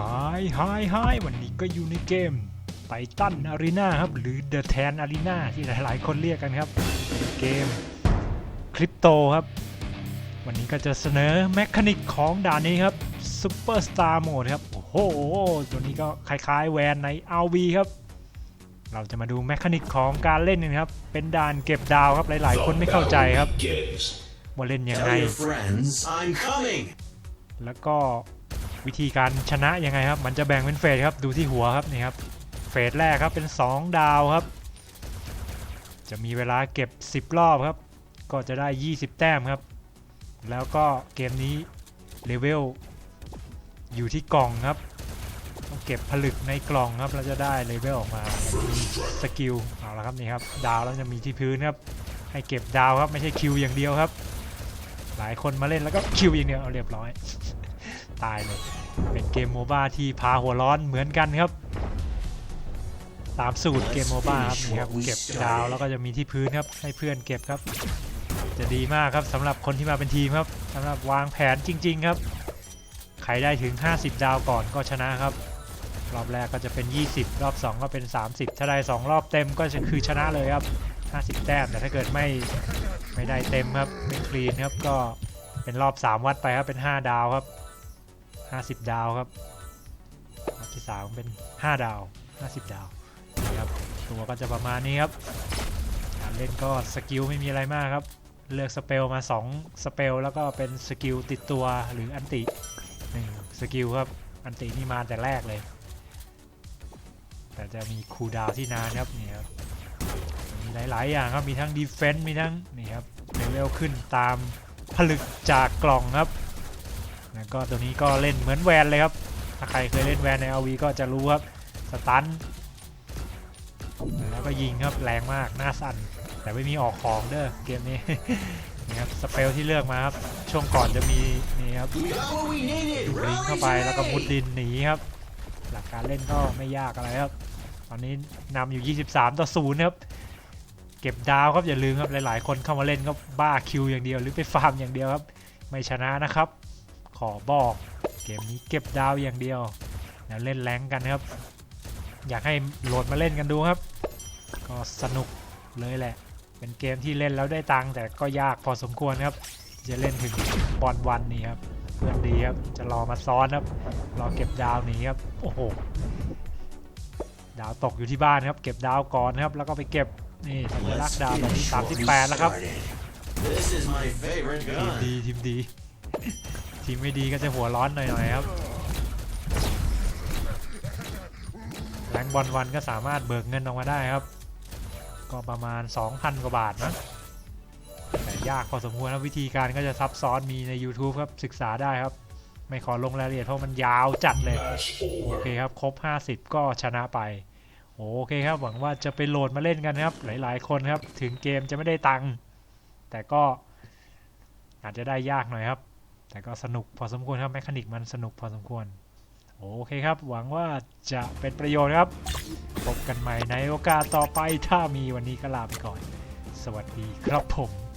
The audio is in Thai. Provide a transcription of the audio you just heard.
ายหายหายวันนี้ก็อยู่ในเกมไ i ตันอารีนาครับหรือ The Tan Arena ที่หลายๆ คนเรียกกันครับเป็นเกมคริปโตครับ วันนี้ก็จะเสนอแมคานิกของด่านนี้ครับ Super Star Mode ครับ โอ้โห ตัวนี้ก็คล้ายๆ แวนใน RV ครับ เราจะมาดูแมคานิกของการเล่นกันครับ เป็นด่านเก็บดาวครับหลายๆ คนไม่เข้าใจครับ Gives. ว่าเล่นยังไง Tell your friends I'm coming. แล้วก็ วิธีการชนะยังไงครับ มันจะแบ่งเป็นเฟสครับ ดูที่หัวครับนี่ครับ เฟสแรกครับเป็น 2 ดาวครับ จะมีเวลาเก็บ 10 รอบครับ ก็จะได้ 20 แต้มครับ แล้วก็เกมนี้เลเวลอยู่ที่กล่องครับต้องเก็บผลึกในกล่องครับเราจะได้เลเวลออกมามีสกิลเอาละครับนี่ครับดาวแล้วจะมีที่พื้นครับ ให้เก็บดาวครับไม่ใช่คิวอย่างเดียวครับ หลายคนมาเล่นแล้วก็คิวอย่างเดียวเอาเรียบร้อย ตายเลย เป็นเกมโมบ้าที่พาหัวร้อนเหมือนกันครับตามสูตรเกมโมบ้าครับนี่ครับเก็บดาวแล้วก็จะมีที่พื้นครับให้เพื่อนเก็บครับ จะดีมากครับสำหรับคนที่มาเป็นทีมครับสำหรับวางแผนจริง ๆครับใครได้ถึง 50 ดาวก่อนก็ชนะครับ รอบแรกก็จะเป็น 20 รอบ 2 ก็เป็น 30 ถ้าได้ 2 รอบเต็มก็จะคือชนะเลยครับ 50 แต้มแต่ถ้าเกิดไม่ไม่ได้เต็มครับไม่คลีนครับก็เป็นรอบ 3 วัดไปครับเป็น 5 ดาวครับ 50 ดาวครับรอบที่3เป็น 5 ดาว 50 ดาวนี่ครับตัวก็จะประมาณนี้ครับการเล่นก็สกิลไม่มีอะไรมากครับ เลือกสเปลมา 2 สเปลแล้วก็เป็นสกิลติดตัวหรืออันติหนึ่งสกิลครับ อันตินี่มาแต่แรกเลย แต่จะมีคูดาวที่นานครับนี่ครับมีหลาย ๆ อย่างครับ มีทั้งดีเฟนต์มีทั้งนี่ครับเลเวลขึ้นตามผลึกจากกล่องครับ แล้วก็ตัวนี้ก็เล่นเหมือนแวนเลยครับ ถ้าใครเคยเล่นแวนใน LV ก็จะรู้ครับ สตัน แล้วก็ยิงครับแรงมาก หน้าสั่น แต่ไม่มีออกของเด้อเกมนี้นี่ครับสเปลที่เลือกมาครับ ช่วงก่อนจะมีนี่ครับ We got what we needed. ลิงเข้าไปแล้วก็มุดดินหนีครับ หลักการเล่นก็ไม่ยากอะไรครับ ตอนนี้นำอยู่ 23 ต่อ0ครับเก็บดาวครับอย่าลืมครับหลาย ๆ คนเข้ามาเล่นก็บ้าคิวอย่างเดียวหรือไปฟาร์มอย่างเดียวครับ ไม่ชนะนะครับ ขอบอก เกมนี้เก็บดาวอย่างเดียวแล้วเล่นแรงกันครับ อยากให้โหลดมาเล่นกันดูครับ ก็สนุกเลยแหละ เป็นเกมที่เล่นแล้วได้ตังค์แต่ก็ยากพอสมควรครับ จะเล่นถึงบอลวันนี้ครับเพื่อนดีครับจะรอมาซ้อนครับ รอเก็บดาวหนีครับโอ้โหดาวตกอยู่ที่บ้านครับ เก็บดาวก่อนครับ แล้วก็ไปเก็บนี่สัญลักษณ์ดาวแบบนี้38แล้วครับ This is my favorite ทีม gun. ดีทีมดี ทีมไม่ดีก็จะหัวร้อนหน่อยๆครับแรงบอลวันก็สามารถเบิกเงินออกมาได้ครับ ก็ประมาณ 2,000 กว่าบาทนะแต่ยากพอสมควรนะวิธีการก็จะซับซ้อนมีใน YouTube ครับ ศึกษาได้ครับ ไม่ขอลงรายละเอียดเพราะมันยาวจัดเลย โอเคครับ ครบ 50 ก็ชนะไป โอเคครับ หวังว่าจะไปโหลดมาเล่นกันครับ หลาย ๆ คนครับ ถึงเกมจะไม่ได้ตังค์แต่ก็อาจจะได้ยากหน่อยครับ แต่ก็สนุกพอสมควรครับแมคานิกมันสนุกพอสมควร โอเคครับ หวังว่าจะเป็นประโยชน์ครับ พบกันใหม่ในโอกาสต่อไปถ้ามีวันนี้ก็ลาไปก่อน สวัสดีครับผม